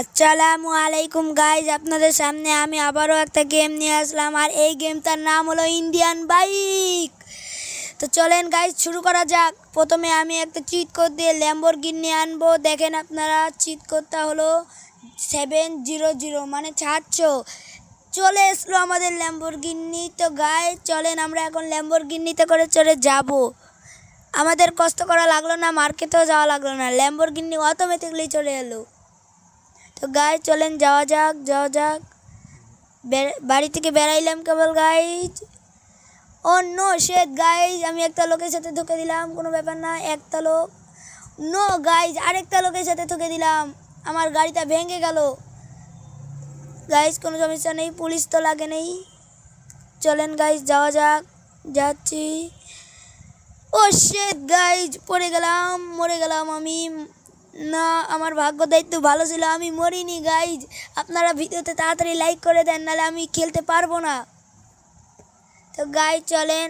আসসালামু আলাইকুম গাইজ আপনাদের সামনে আমি আবারও একটা গেম নিয়ে আসলাম, আর এই গেমটার নাম হলো ইন্ডিয়ান বাইক তো চলেন গাইজ শুরু করা যাক। প্রথমে আমি একটা চিট কোড দিয়ে ল্যাম্বরগিনি আনব। দেখেন আপনারা চিট কোডটা হলো সেভেন জিরো জিরো মানে সাতশো। চলে এসলো আমাদের ল্যাম্বরগিনি তো গায়ে চলেন, আমরা এখন ল্যাম্বরগিনিতে করে চলে যাব। আমাদের কষ্ট করা লাগল না মার্কেটেও যাওয়া লাগল না। ল্যাম্বরগিনি অটোমেটিকলি চলে এলো। তো গাই চলেন, যাওয়া যাক যাওয়া যাক। বাড়ি থেকে বেড়াইলাম কেবল guys oh no shit guys আমি একটা লোকের সাথে ঢুকে দিলাম, কোনো ব্যাপার না, একটা লোক। নো গাইজ আরেকটা লোকের সাথে ঢুকে দিলাম, আমার গাড়িটা ভেঙে গেল। গাইজ কোনো সমস্যা নেই, পুলিশ তো লাগে নেই। চলেন গাইজ যাওয়া যাক, যাচ্ছি। ও শেট গাইজ পড়ে গেলাম, মরে গেলাম আমি। না, আমার ভাগ্য দায়িত্ব ভালো ছিল, আমি মরিনি গাইজ আপনারা ভিডিওতে তাড়াতাড়ি লাইক করে দেন, নাহলে আমি খেলতে পারব না। তো গাইজ চলেন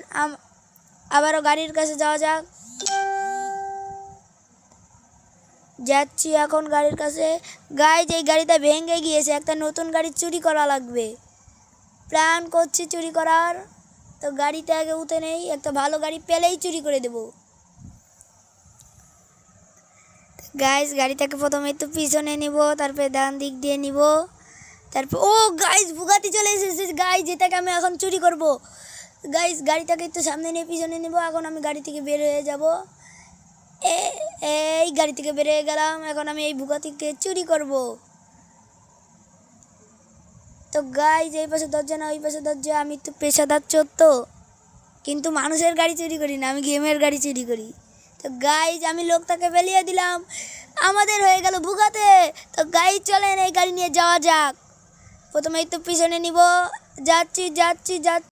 আবারও গাড়ির কাছে যাওয়া যাক। যাচ্ছি এখন গাড়ির কাছে। গাইজ এই গাড়িটা ভেঙে গিয়েছে, একটা নতুন গাড়ি চুরি করা লাগবে। প্ল্যান করছি চুরি করার। তো গাড়িটা আগে উঠে নেই, একটা ভালো গাড়ি পেলেই চুরি করে দেবো। গাইজ গাড়িটাকে প্রথমে একটু পিছনে নিব, তারপরে ডান দিক দিয়ে নিব। তারপর ও গাইজ বুগাতি চলে এসেছে। গাইজ এটাকে আমি এখন চুরি করব। গাইজ গাড়িটাকে একটু সামনে নিয়ে পিছনে নিব। এখন আমি গাড়ি থেকে বের হয়ে যাব। এই গাড়ি থেকে বের হয়ে গেলাম। এখন আমি এই বুগাতিকে চুরি করব। তো গাইজ এই পাশে দরজা না ওই পাশে দরজা। আমি একটু পেশাদার চোর তো। কিন্তু মানুষের গাড়ি চুরি করি না, আমি গেমের গাড়ি চুরি করি। তো গাইজ আমি লোকটাকে বেলিয়ে দিলাম। আমাদের হয়ে গেল ভুগাতে। তো গাইজ চলেন এই গাড়ি নিয়ে যাওয়া যাক। প্রথমে তো পিছনে নিব। যাচ্ছি যাচ্ছি যাচ্ছি।